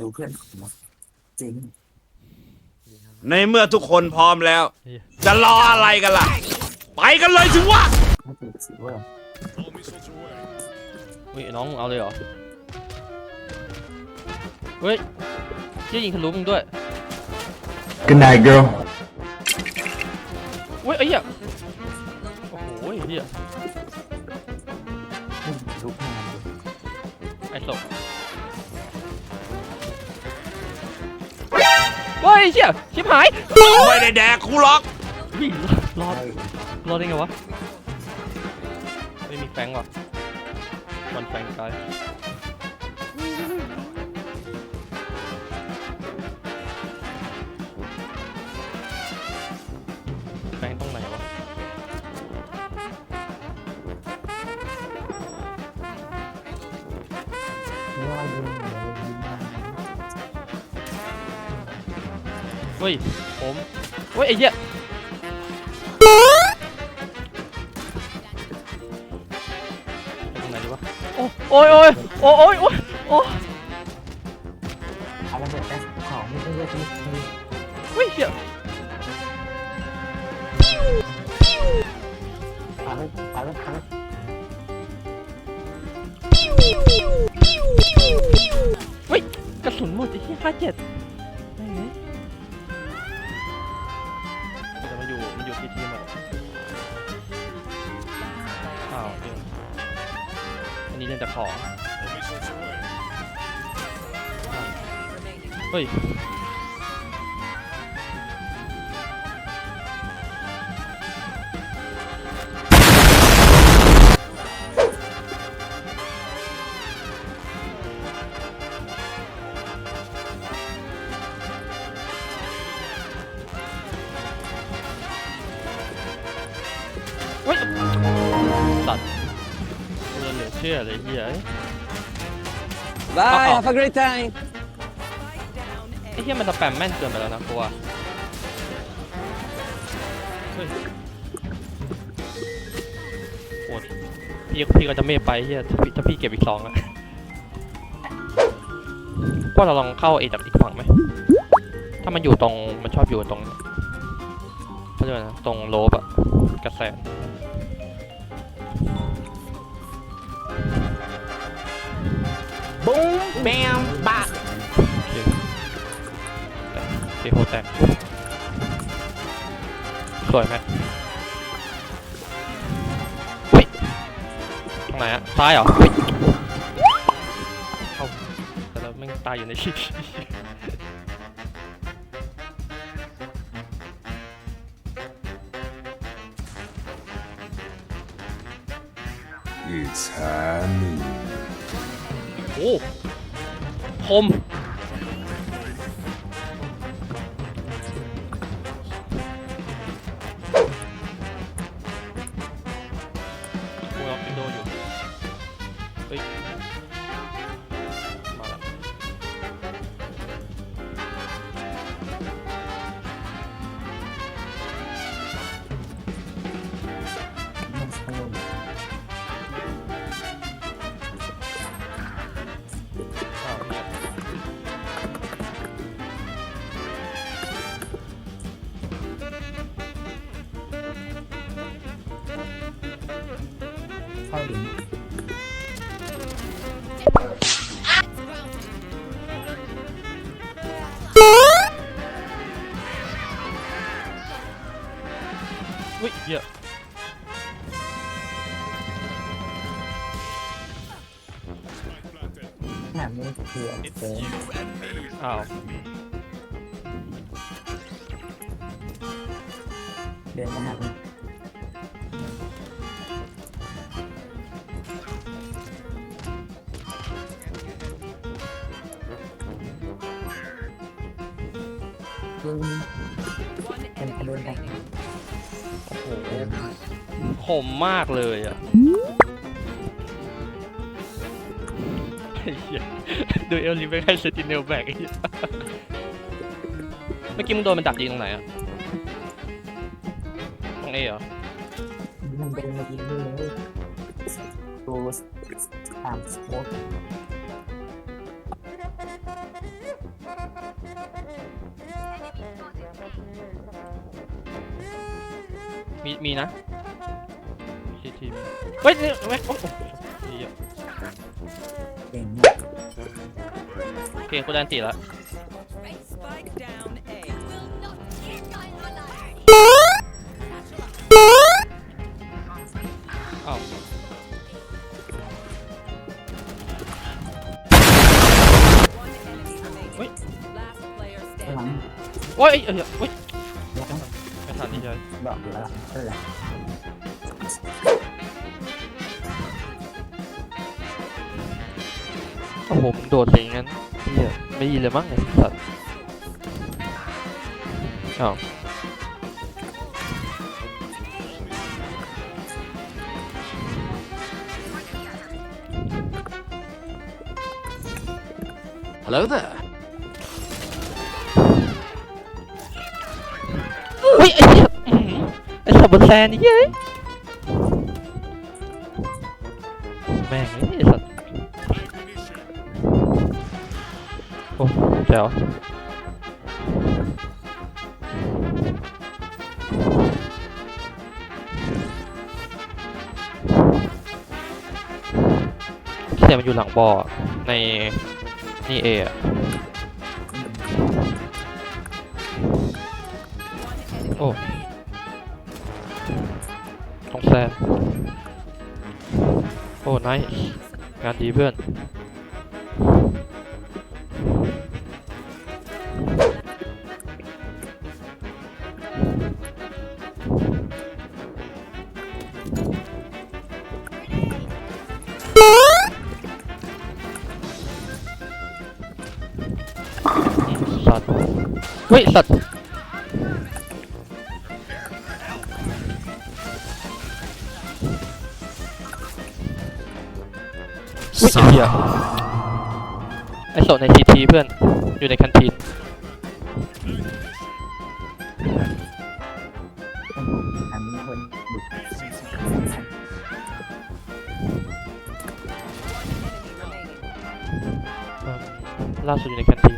ดูเพื่อนผมนะจริงในเมื่อทุกคนพร้อมแล้ว จะรออะไรกันล่ะ ไปกันเลยสิวะไม่ติดสิเว่าเฮ้ยน้องมึงเอาเลยเหรอ เฮ้ยเชี่ยยิงทะลุมึงด้วย Good night, girl. เฮ้ยไอ้เหี้ยโอ้โหไอ้เหี้ยลุกงานไอ้ศพ เฮ้ยเชี่ยชิบหายไม่ได้แดกคูหรอกเฮ้ยรอดรอดได้ไงวะไม่มีแฟงว่ะมันแฟงไกลแฟงตรงไหนวะไม่ว่ายิงหรือยิ เฮ้ย ผมเฮ้ยไอ้เหี้ยไปตรงไหนดีวะ โอ้โอ้ยโอ้ยโอ้ยโอ้ยโอ้ยโอ้ยอะไรแบบแต่ของไม่ได้เลือกที่ที่เฮ้ยเหี้ยเอาเลยเอาเลยเอาเลยเฮ้ยกระสุนหมดไอ้เหี้ยห้าเจ็ด นนี้เล่นแต่ของอ้าวเฮ้ยเฮ้ยสัตว์กูจะ เหลือเชื่อเลยเฮีย Bye, Uh-oh. have a great time. ไอ้เฮียมันสแปมแม่นเกินไปแล้วนะกูว่าเฮ้ยโอ้พี่พี่ก็จะไม่ไปเฮียถ้าพี่ถ้าพี่เก็บอีกสองอะว่าเราลองเข้าไอ้จากอีกฝั่งไหม ถ้ามันอยู่ตรงมันชอบอยู่ตรงเขาเรียกว่านะตรงโลบอะกระแส Boom, bam, bam. โอเคเทโฮแตกสวยไหมเฮ้ยตรงไหนอะซ้ายเหรอเฮ้ยเอาแต่เราไม่งตายอยู่ในชิ It's honey. โอ้คม นไม่เผื่อเจออ้าวเดินมาหามันยิงเป็นกระโดนไปโอ้โหคมมากเลยอะ ดูเอลลิฟให้เซตินเนลแบกเมื่อกี้มึงโดนมันดักยิงตรงไหนอะตรงเอเหรอมึงเป็นมายิงนี่เลยดูามสโคปมีมีนะเฮ้ยเฮ้ยโอ้โห เหี้ยเก่งโอเคกูดันตีแล้ว Spike down A. อ้าว One enemy remaining. Wait. Last player หลัง standing. โอ้ยเอ้ยเอ้ยเอ้ยแล้วก็ไม่ทันนี่เลยบอกอยู่แล้วล่ะนั่นแหละโอ้โหมึงโดดเลยงั้นเฮียไม่ยินเลยมั้งไอ้ สัตว์อ้าวเฮ้ยไอ้เหี้ยอื้อหือ อ้สัตว์บนแซนนี่แม่งไอ้สัตว์โอ้แจ๋วเสียงมันอยู่หลังบออในนี่เออะ One enemy Oh. remaining. ตรงแซนโอ้ไนท์งานดีเพื่อน สัตว์เฮ้ยสัตว์อุ๊ยไอ้เหี้ยไอ้โซนในทีทีเพื่อน อยู่ในแคนทีน ล่าสุดอยู่ในแคนทีน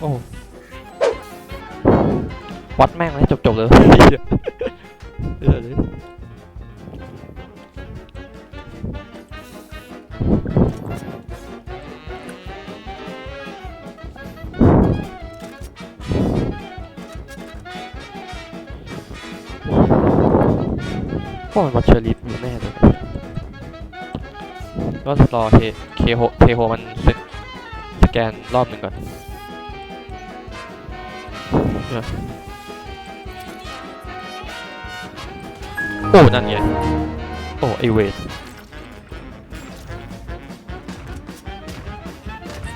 โอ้วัดแม่งเลยจบๆเลยเหี้ยเออเลย พวกมันมาเชอร์ลิฟอยู่แน่เลยก็รอเทเคโฮเทโฮมันเสร็จสแกนรอบหนึ่งก่อนเออโอ้ นั่นไง โอ้ ไอเวท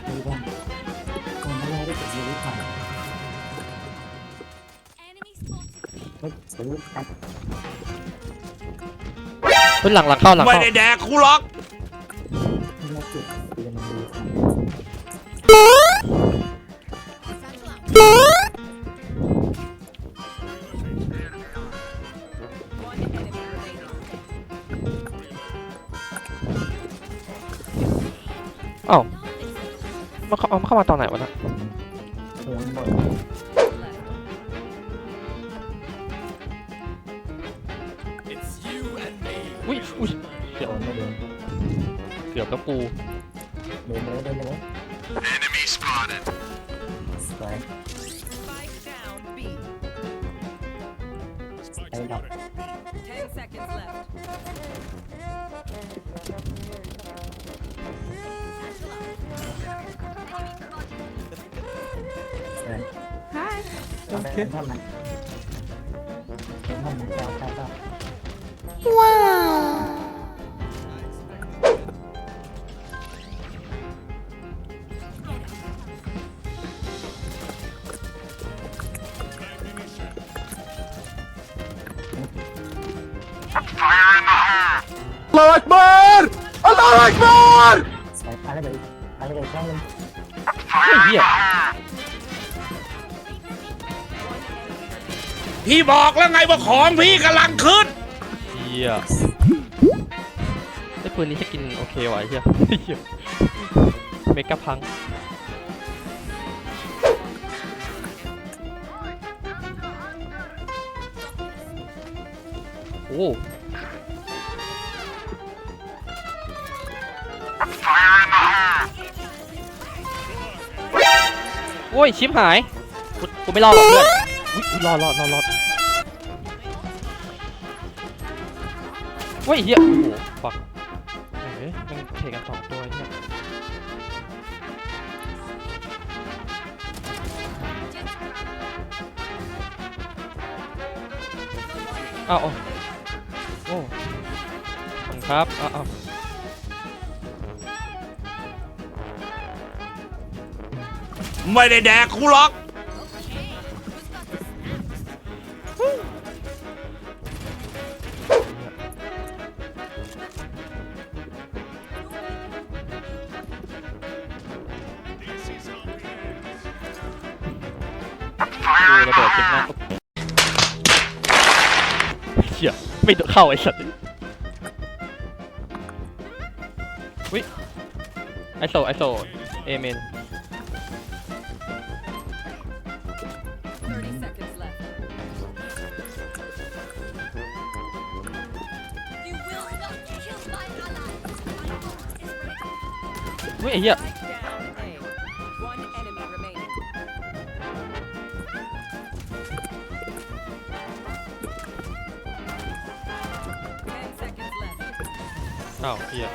มีบ้างคนไม่ได้ได้เกิดชีวิตใหม่ไม่ซื้อกัน ฮ้ยหลังหลังเข้าหลังไม่เข้าได้แดกกูหรอกไม่จุดเรียนมันดี One enemy remaining. เอ้ามันเข้าเอามันเข้ามาตอนไหนวะน่ะเรียนหมด เกือบแล้วกูโดนเลยโดนเลย enemy spotted สวย Spike down B. ไอ้ดอก Ten seconds left. โอเคท่อนนั้นท่อนนั้นแล้วแล้วแลาอักบาร์อัลลอฮฺอักบาร์ไปไปแล้วไปพี่บอกแล้วไงว่าของพี่กำลังขึ้นเหี้ยไอ้ปืนนี้จะกินโอเควะไอ้เหี้ยเมกะพังโอ้ อ้ยชิปหายกูกูไม่รอดหรอกเพื่อนอุ้ยอุ๊ยรอดรอดรอดรอดเฮ้ยเฮียโอ้โหฟักเฮ้ยมันเทกันสองตัวเฮียอ้าวโอ้โอ้ขอบคุณครับอ้าว ไม่ได้แดกกูหรอก ดูระเบิดจริงนะเหี้ยไม่โดนเข้าไอ้สัตว์วิไอโซไอโซเอเมน อ้เหี้ยอ้าวเหี้ย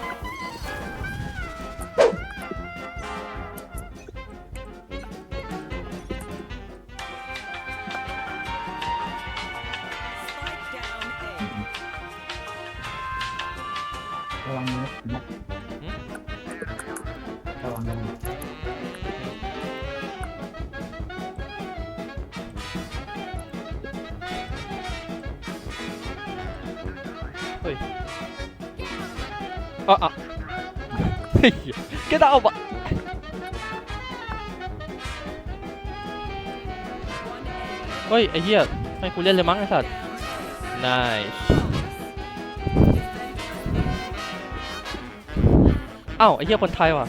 ระวังนะ ระวังนเฮ้ยอ๋ออะเฮ้ยแกดาวบะเฮ้ย ไอ้เหี้ยไม่กูเล่นเลยมั้งไอ้สัตว์ nice อ้าว ไอ้เหี้ยคนไทยว่ะ